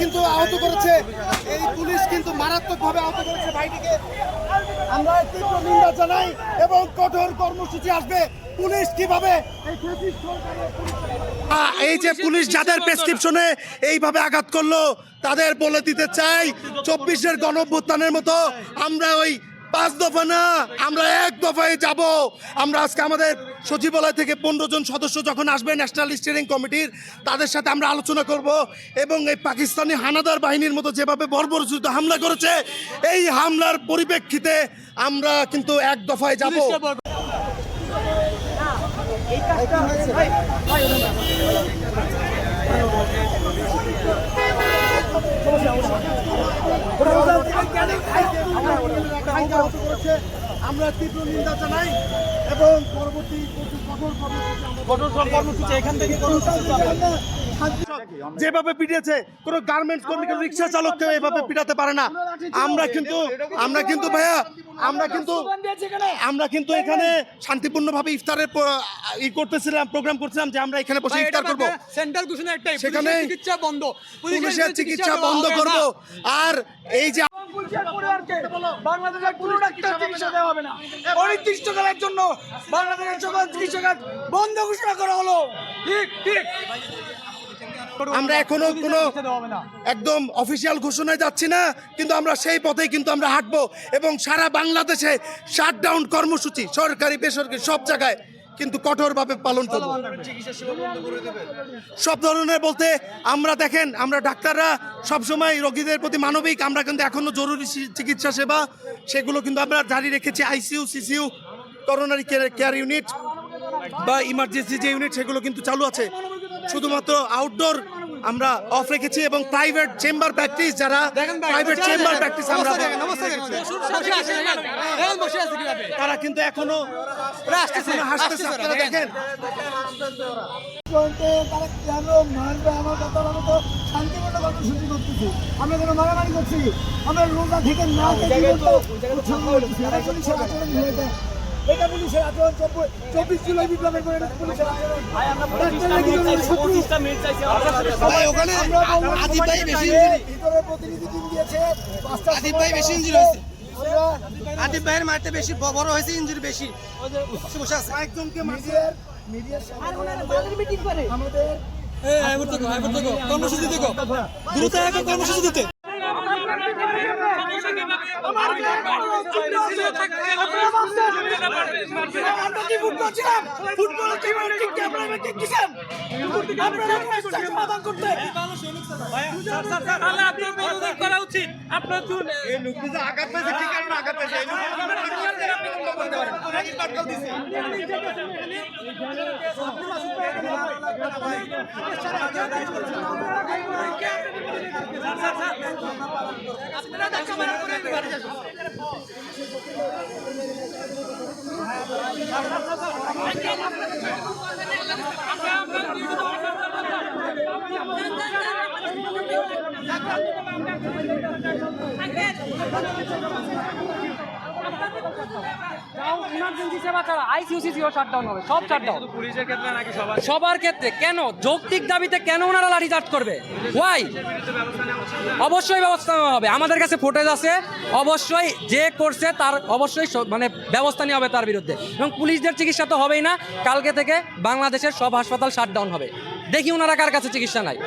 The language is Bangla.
কিন্তু আহত করেছে। এই পুলিশ কিন্তু মারাত্মকভাবে আহত করেছে ভাইটিকে। আমরা তীব্র নিন্দা জানাই এবং কঠোর কর্মসূচি আসবে। পুলিশ কীভাবে এই যে পুলিশ যাদের প্রেসক্রিপশনে এইভাবে আঘাত করল, তাদের বলে দিতে চাই, চব্বিশের গণভ্যুত্থানের মতো আমরা ওই পাঁচ দফা না আমরা এক দফায় যাব। আমরা আজকে আমাদের সচিবালয় থেকে পনেরো জন সদস্য যখন আসবে ন্যাশনাল স্টিয়ারিং কমিটির তাদের সাথে আমরা আলোচনা করব এবং এই পাকিস্তানি হানাদার বাহিনীর মতো যেভাবে বর্বরচিত হামলা করেছে এই হামলার পরিপ্রেক্ষিতে আমরা কিন্তু এক দফায় যাব। আমরা তীব্র নিন্দা জানাই এবং পরবর্তী কঠোর কর্মসূচি এখান থেকে যেভাবে পিটিয়েছে কোনো গার্মেন্টস কর্মীকে রিক্সা চালককে এভাবে পিটাতে পারে না। আমরা কিন্তু আমরা কিন্তু ভাইয়া আমরা কিন্তু আমরা কিন্তু এখানে। শান্তিপূর্ণভাবে ইফতারের ই করতেছিলাম প্রোগ্রাম করছিলাম যে আমরা এখানে বসে ইফতার করব। সেন্ট্রাল ঘোষণা একটাই সেখানে চিকিৎসা বন্ধ। পুলিশের চিকিৎসা বন্ধ করব। আর এই যে বাংলাদেশের কোনো ডাক্তার চিকিৎসা দেওয়া হবে না। অনির্দিষ্টকালের জন্য বাংলাদেশের সকল চিকিৎসা বন্ধ ঘোষণা করা হলো। ঠিক ঠিক। আমরা এখনও কোনো একদম অফিসিয়াল ঘোষণায় যাচ্ছি না কিন্তু আমরা সেই পথেই কিন্তু আমরা হাঁটবো এবং সারা বাংলাদেশে শাটডাউন কর্মসূচি সরকারি বেসরকারি সব জায়গায় কিন্তু কঠোরভাবে পালন করব। সব ধরনের বলতে আমরা দেখেন আমরা ডাক্তাররা সবসময় রোগীদের প্রতি মানবিক আমরা কিন্তু এখনও জরুরি চিকিৎসা সেবা সেগুলো কিন্তু আমরা জারি রেখেছি ICU CCU coronary care unit বা ইমার্জেন্সি যে ইউনিট সেগুলো কিন্তু চালু আছে। শুধুমাত্র আউটডোর আমরা অফ রেখেছি এবং প্রাইভেট চেম্বার প্র্যাকটিস যারা প্রাইভেট চেম্বার প্র্যাকটিস আমরা তারা কিন্তু এখনও হাসতেছে। আপনারা দেখেন। তারা কেন মারবে? আমার কথা আমরা তো শান্তিপূর্ণ কর্মসূচি করতেছি। আমরা কোনো মারামারি করছি। আমরা রোজা থেকে না এটা পুলিশের আচরণ চব্বিশ জুলাই বিপ্লবের করে পুলিশের আচরণ। ভিতরে প্রতিনিধি টিম দিয়েছে। পাঁচটা বেশি হয়েছে। আদিব ভাইয়ের মারতে বেশি বড় হয়েছে ইনজুরি বেশি। বসে আছে। কয়েকজনকে মিডিয়ার মিডিয়ার সামনে আমাদের- আমাদের কর্মসূচি দেখো দ্রুত এখন কর্মসূচি দিতে। আমরা কি ফুটবল ছিলাম ফুটবল টিমের ঠিক কি আপনারা কি কিছেন আপনারা সমাধান করতে তাহলে আপনার অনুরোধ করা উচিত আপনার চুল ইমার্জেন্সি সেবা ছাড়া আইসিইউসিসিও শাটডাউন হবে সব শাটডাউন পুলিশের ক্ষেত্রে নাকি সবার? ক্ষেত্রে। কেন? যৌক্তিক দাবিতে কেন ওনারা লাঠিচার্জ করবে? ওয়াই অবশ্যই ব্যবস্থা নেওয়া হবে। আমাদের কাছে ফুটেজ আছে। অবশ্যই যে করছে তার অবশ্যই মানে ব্যবস্থা নেওয়া হবে তার বিরুদ্ধে। এবং পুলিশদের চিকিৎসা তো হবেই না। কালকে থেকে বাংলাদেশের সব হাসপাতাল শাটডাউন হবে। দেখি ওনারা কার কাছে চিকিৎসা নাই।